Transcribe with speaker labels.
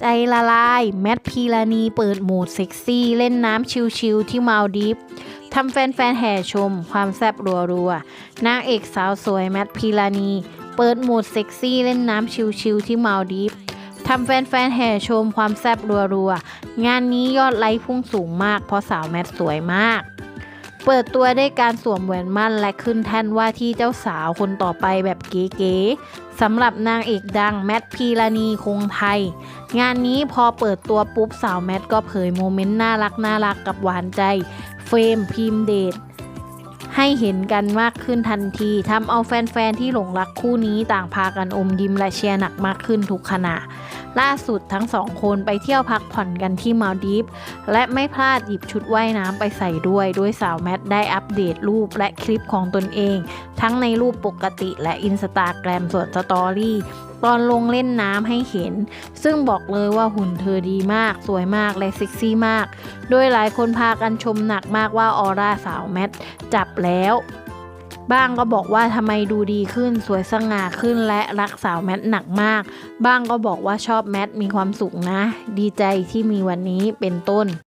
Speaker 1: ใจละลาย แมทพีลานีเปิดโหมดเซ็กซี่ เล่นน้ำชิลๆที่มาลดีฟทำแฟนๆแห่ชม ความแซ่บรัวๆนางเอกสาวสวยแมทพีลานีเปิดโหมดเซ็กซี่เล่นน้ำชิลๆที่มาลดีฟทำแฟนๆแห่ชมความแซ่บรัวๆงานนี้ยอดไลค์พุ่งสูงมากเพราะสาวแมทสวยมาก เปิดตัวได้วยการสวมแหวนมั่นและขึ้นแท่นว่าที่เจ้าสาวคนต่อไปแบบเก๋ๆสำหรับนางเอกดังแมทพีรานีคงไทย งานนี้พอเปิดตัวปุ๊บสาวแมทก็เผยโมเมนต์น่ารักน่ารักกับหวานใจ เฟรมพิมพ์เดท ให้เห็นกันมากขึ้นทันทีทำเอาแฟนๆที่หลงรักคู่นี้ต่างพากันอมยิ้มและเชียร์หนักมากขึ้นทุกขณะ ล่าสุดทั้งสองคนไปเที่ยวพักผ่อนกันที่มาลดีฟและไม่พลาดหยิบชุดว่ายน้ำไปใส่ด้วย โดยสาวแมทได้อัปเดตรูปและคลิปของตนเอง ทั้งในรูปปกติและอินสตาแกรมส่วนสตอรี่ ตอนลงเล่นน้ำให้เห็น ซึ่งบอกเลยว่าหุ่นเธอดีมาก สวยมากและเซ็กซี่มาก โดยหลายคนพากันชมหนักมากว่าออร่าสาวแมทจับแล้วบ้างก็บอกว่าทำไมดูดีขึ้นสวยสง่าขึ้นและรักสาวแมทหนักมาก บ้างก็บอกว่าชอบแมทมีความสุขนะ ดีใจที่มีวันนี้เป็นต้น